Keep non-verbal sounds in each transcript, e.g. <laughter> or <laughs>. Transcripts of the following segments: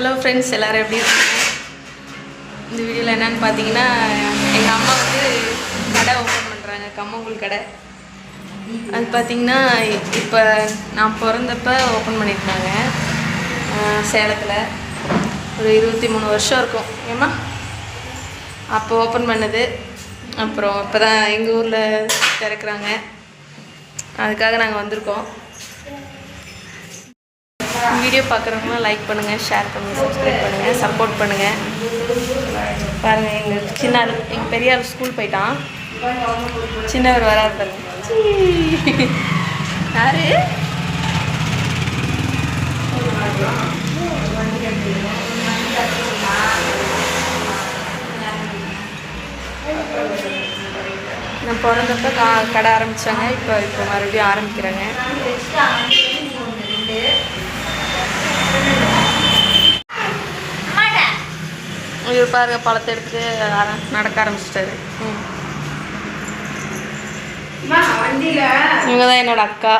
Hello friends எல்லோரும் எப்படி இருக்கீங்க? இந்த வீடியோவில் என்னென்னு பார்த்தீங்கன்னா எங்கள் அம்மா வந்து கடை ஓப்பன் பண்ணுறாங்க கம்மங்கூழ் கடை. அது பார்த்தீங்கன்னா இப்போ நான் பிறந்தப்ப ஓப்பன் பண்ணியிருந்தாங்க. சேலத்தில். ஒரு இருபத்தி மூணு வருஷம் இருக்கும். ஏம்மா? அப்போ ஓப்பன் பண்ணது. அப்புறம் இப்போ தான் எங்கள் ஊரில் திறக்கிறாங்க. அதுக்காக நாங்கள் வந்திருக்கோம். வீடியோ பார்க்குறவங்களாம் லைக் பண்ணுங்கள் ஷேர் பண்ணுங்கள் சப்ஸ்கிரைப் பண்ணுங்கள் சப்போர்ட் பண்ணுங்கள் பாருங்கள் எங்கள் சின்ன எங்கள் பெரிய ஆள் ஸ்கூல் போயிட்டான். சின்னவர் வராது பாருங்க. யாரு? நான் பிறந்தப்ப கா கடை ஆரம்பித்தாங்க இப்போ இப்போ மறுபடியும் ஆரம்பிக்கிறாங்க. இவர் பாருங்க பழத்தை எடுத்து நடக்க ஆரம்பிச்சிட்டாரு. இவங்க தான் என்னோட அக்கா.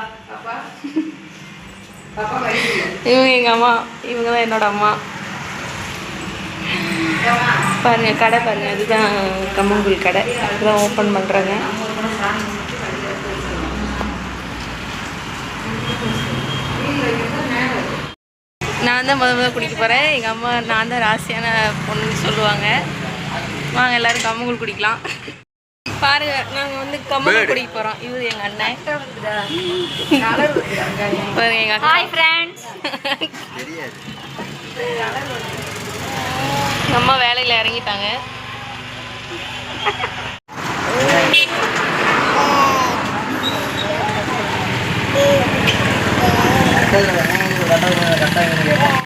இவங்க எங்கள் அம்மா இவங்க தான் என்னோட அம்மா. பாருங்க கடை பாருங்க இதுதான் கம்மங்கூழ் கடை. இதுதான் ஓப்பன் பண்ணுறாங்க நான் தான் முத முத குடிக்க போகிறேன் எங்கள் அம்மா நான் தான் ராசியான பொண்ணுன்னு சொல்லுவாங்க. வாங்க எல்லாரும் கம்மங்கூழ் குடிக்கலாம். பாருங்க நாங்கள் வந்து கம்மங்கூழ் குடிக்க போகிறோம் இவர் எங்கள் அண்ணன். பாருங்க எங்கள் அக்கா. ஹாய் ஃப்ரெண்ட்ஸ் எங்க அம்மா வேலையில் இறங்கிட்டாங்க. <laughs> கட்டாயம் கட்டாயம்